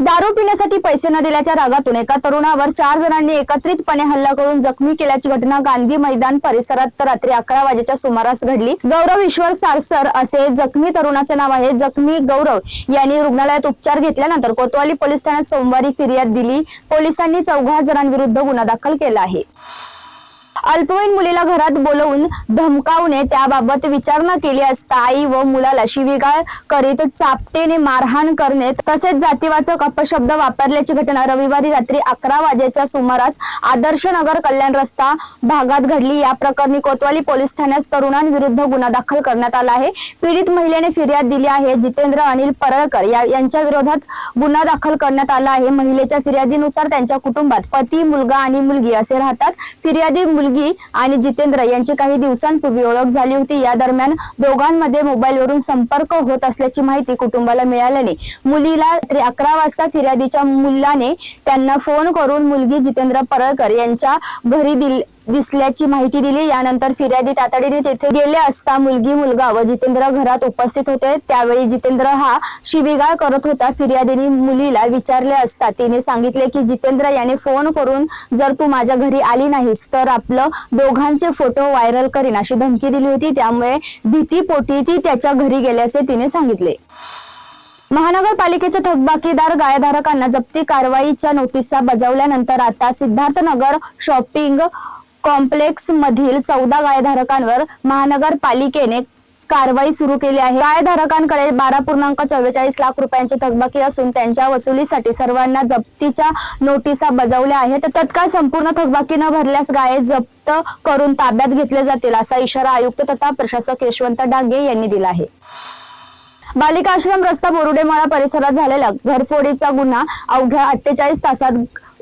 दारू पिण्यासाठी पैसे न दिल्याच्या रागातून एका तरुणावर चार जणांनी एकत्रितपणे हल्ला करून जखमी केल्याची घटना गांधी मैदान परिसरात रात्री अकरा वाजेच्या सुमारास घडली. गौरव ईश्वर सारसर असे जखमी तरुणाचे नाव आहे. जखमी गौरव यांनी रुग्णालयात उपचार घेतल्यानंतर कोतवाली पोलीस ठाण्यात सोमवारी फिर्याद दिली. पोलिसांनी चौघा जणांविरुद्ध गुन्हा दाखल केला आहे. अल्पवयीन मुलीला घरात बोलवून धमकावणे त्याबाबत विचारणा केली असता आई व मुलाला शिवीगाळ करीत चापटेने मारहाण करणे तसेच जातीवाचक अपशब्द वापरल्याची घटना रविवारी रात्री अकरा वाजेच्या सुमारास आदर्श नगर कल्याण रस्ता भागात घडली. या प्रकरणी कोतवाली पोलीस ठाण्यात तरुणांविरुद्ध गुन्हा दाखल करण्यात आला आहे. पीडित महिलेने फिर्याद दिली आहे. जितेंद्र अनिल परळकर यांच्या विरोधात गुन्हा दाखल करण्यात आला आहे. महिलेच्या फिर्यादीनुसार त्यांच्या कुटुंबात पती मुलगा आणि मुलगी असे राहतात. फिर्यादी मुलगी आणि जितेंद्र यांची काही दिवसांपूर्वी ओळख झाली होती. या दरम्यान दोघांमध्ये मोबाईलवरून संपर्क होत असल्याची माहिती कुटुंबाला मिळाल्याने मुलीला रात्री अकरा वाजता फिर्यादीच्या मुलाने त्यांना फोन करून मुलगी जितेंद्र परळकर यांच्या घरी दिली दिसल्याची माहिती दिली. यानंतर फिर्यादी तातडीने तेथे गेले असता मुलगी मुलगा व जितेंद्र घरात उपस्थित होते. त्यावेळी जितेंद्र हा शिबिगाळ करत होता. फिर्यादीने मुलीला विचारले असता तिने सांगितले की जितेंद्र याने फोन करून जर तू माझ्या घरी आली नाहीस तर आपलं दोघांचे फोटो व्हायरल करीन अशी धमकी दिली होती. त्यामुळे भीतीपोटी ती त्याच्या घरी गेल्याचे तिने सांगितले. महानगरपालिकेच्या थकबाकीदार गायधारकांना जप्ती कारवाईच्या नोटिसा बजावल्यानंतर आता सिद्धार्थनगर शॉपिंग कॉम्प्लेक्स मधील चौदा गायधारकांवर महानगरपालिकेने कारवाई सुरू केली आहे. गायधारकांकडे बारा पूर्णांक चव्वेचाळीस लाख रुपयांची थकबाकी असून त्यांच्या वसुलीसाठी सर्वांना जप्तीच्या नोटिसा बजावल्या आहेत. तत्काळ संपूर्ण थकबाकी न भरल्यास गाय जप्त करून ताब्यात घेतले जातील असा इशारा आयुक्त तथा प्रशासक यशवंत डांगे यांनी दिला आहे. बालिकाश्रम रस्ता बोरुडेमाळा परिसरात झालेला घरफोडीचा गुन्हा अवघ्या अठ्ठेचाळीस तासात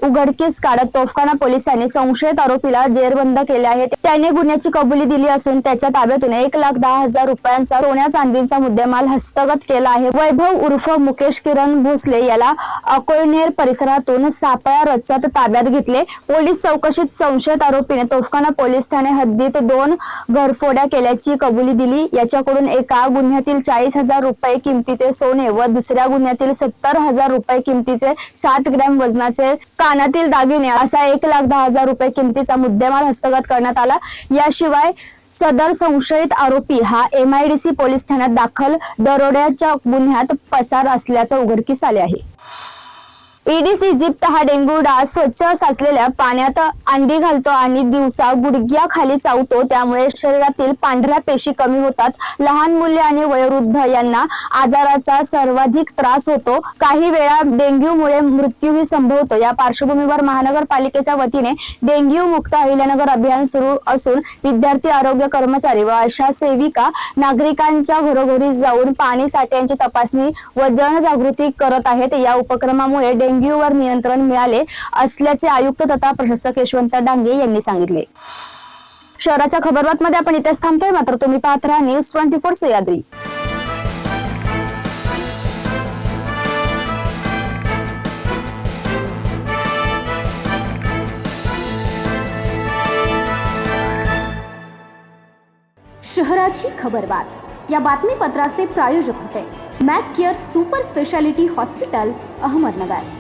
उघडकीस काढत तोफखाना पोलिसांनी संशयित आरोपीला जेरबंद केले आहे त्याने गुन्ह्याची कबुली दिली असून त्याच्या ताब्यातून एक लाख दहा हजार रुपयांचा सोन्या चांदीचा मुद्देमाल हस्तगत केला आहे. वैभव उर्फ मुकेश किरण भोसले याला अकोळनेर परिसरातून सापळा रचत ताब्यात घेतले. पोलीस चौकशीत संशयित आरोपीने तोफखाना पोलीस ठाणे हद्दीत दोन घरफोड्या केल्याची कबुली दिली. याच्याकडून एका गुन्ह्यातील चाळीस हजार रुपये किमतीचे सोने व दुसऱ्या गुन्ह्यातील सत्तर हजार रुपये किमतीचे सात ग्रॅम वजनाचे का कानातील दागिने असा एक लाख दहा हजार रुपये किमतीचा मुद्देमाल हस्तगत करण्यात आला. याशिवाय सदर संशयित आरोपी हा एम आयडीसी पोलीस ठाण्यात दाखल दरोड्याच्या गुन्ह्यात पसार असल्याचं उघडकीस आले आहे. ईडीस इजिप्त हा डेंग्यू डास स्वच्छ साचलेल्या पाण्यात अंडी घालतो आणि दिवसा गुडघ्याखाली चावतो. त्यामुळे शरीरातील पांढऱ्या पेशी कमी होतात. लहान मुले आणि वयोवृद्ध यांना आजाराचा सर्वाधिक त्रास होतो. काही वेळा डेंग्यूमुळे मृत्यूही संभवतो. या पार्श्वभूमीवर महानगरपालिकेच्या वतीने डेंग्यू मुक्त अहिल्यानगर अभियान सुरू असून विद्यार्थी आरोग्य कर्मचारी व आशा सेविका नागरिकांच्या घरोघरी जाऊन पाणी साठ्यांची तपासणी व जनजागृती करत आहेत. या उपक्रमामुळे डेंग्यूवर नियंत्रण मिळाले असल्याचे आयुक्त तथा प्रशासक यशवंत डांगे यांनी सांगितले. शहराच्या खबरबातमध्ये आपण इथेच थांबतोय. मात्र तुम्ही पाहत राहा न्यूज ट्वेंटी फोर सह्याद्री. शहराची खबरबात या बातमीपत्राचे प्रायोजक होते. Mac care super speciality hospital Ahmednagar.